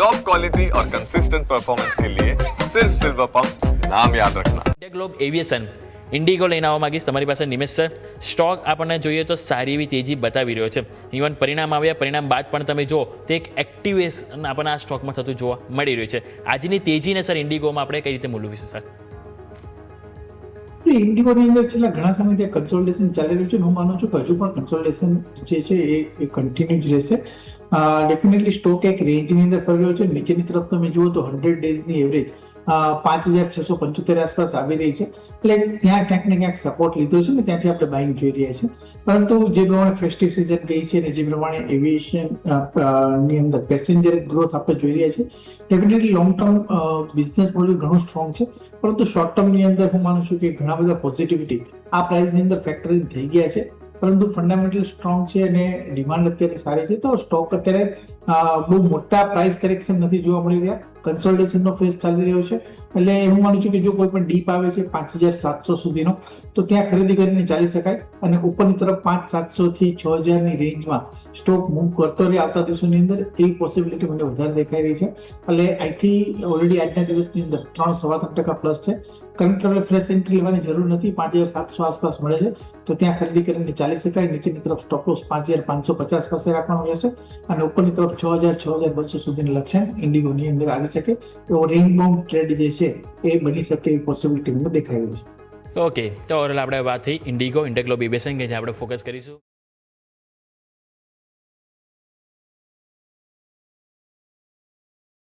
Top quality और consistent performance के लिए सिर्फ सिल्वर पंप नाम याद रखना ઇન્ડિયા ગ્લોબ એવિએશન ઇન્ડિગો લઈને આવવા માંગીશ તમારી પાસે નિમેશ સર સ્ટોક આપણને જોઈએ તો સારી એવી તેજી બતાવી રહ્યો છે ઇવન પરિણામ આવ્યા પરિણામ બાદ પણ તમે જુઓ તો એક એક્ટિવેશન આપણને આ સ્ટોકમાં થતું જોવા મળી રહ્યું છે આજની તેજીને સર ઇન્ડિગોમાં આપણે કઈ રીતે મૂલવીશું સર ઇન્ડિગોની અંદર છેલ્લા ઘણા સમયથી કન્સોલિડેશન ચાલી રહ્યું છે હું માનું છું કે હજુ પણ કન્સોલિડેશન જે છે એ કન્ટિન્યુ જ રહેશે. ડેફિનેટલી સ્ટોક એક રેન્જની અંદર ફરી રહ્યો છે. નીચેની તરફ તમે જુઓ તો હંડ્રેડ ડેઝની એવરેજ પાંચ હજાર છસો પંચોતેર આસપાસ આવી રહી છે. એટલે ત્યાં ક્યાંક ને ક્યાંક સપોર્ટ લીધો છે ને ત્યાંથી આપણે બાઇંગ જોઈ રહ્યા છે પરંતુ જે પ્રમાણે ફેસ્ટિવ સિઝન ગઈ છે અને જે પ્રમાણે એવિએશનની અંદર પેસેન્જર ગ્રોથ આપણે જોઈ રહ્યા છે definitely long term business model ઘણું સ્ટ્રોંગ છે. પરંતુ શોર્ટ ટર્મની અંદર હું માનું છું કે ઘણા બધા પોઝિટિવિટી આ પ્રાઇસની અંદર ફેક્ટરી થઈ ગયા છે. પરંતુ ફંડામેન્ટલ સ્ટ્રોંગ છે અને ડિમાન્ડ અત્યારે સારી છે. તો સ્ટોક અત્યારે બહુ મોટા પ્રાઇસ કરેક્શન નથી જોવા મળી રહ્યા. કન્સોલિડેશનનો ફેસ ચાલી રહ્યો છે. એટલે હું માનું છું કે જો કોઈ પણ ડીપ આવે છે પાંચ હજાર સાતસો સુધીનો, તો ત્યાં ખરીદી કરીને ચાલી શકાય. અને ઉપરની તરફ પાંચ સાતસો થી છ હજારની રેન્જમાં સ્ટોક મૂવ કરતો રહે આવતા દિવસોની અંદર, એવી પોસિબિલિટી મને વધારે દેખાઈ રહી છે. એટલે અહીંથી ઓલરેડી આજના દિવસની અંદર ત્રણ સવા ત્રણ ટકા પ્લસ છે. કરંટ ફ્રેશ એન્ટ્રી લેવાની જરૂર નથી. પાંચ હજાર સાતસો આસપાસ મળે છે. તો ત્યાં ખરીદી કરીને ચાલી શકાય. નીચેની તરફ સ્ટોક લોસ પાંચ હજાર પાંચસો પચાસ પાસે રાખવાનું રહેશે. અને ઉપરની તરફ છ હજાર છ હજાર બસો સુધીનું લક્ષણ ઇન્ડિગોની અંદર આવી શકે. એવો બાઉન્ડ ટ્રેડ જે છે, એ બની શકે એવી પોસિબિલિટી દેખાઈ છે. ઓકે તો ઓવરઓલ આપણે વાત થઈ ઇન્ડિગો ઇન્ડિયા ગ્લોબ કે જે આપણે ફોકસ કરીશું.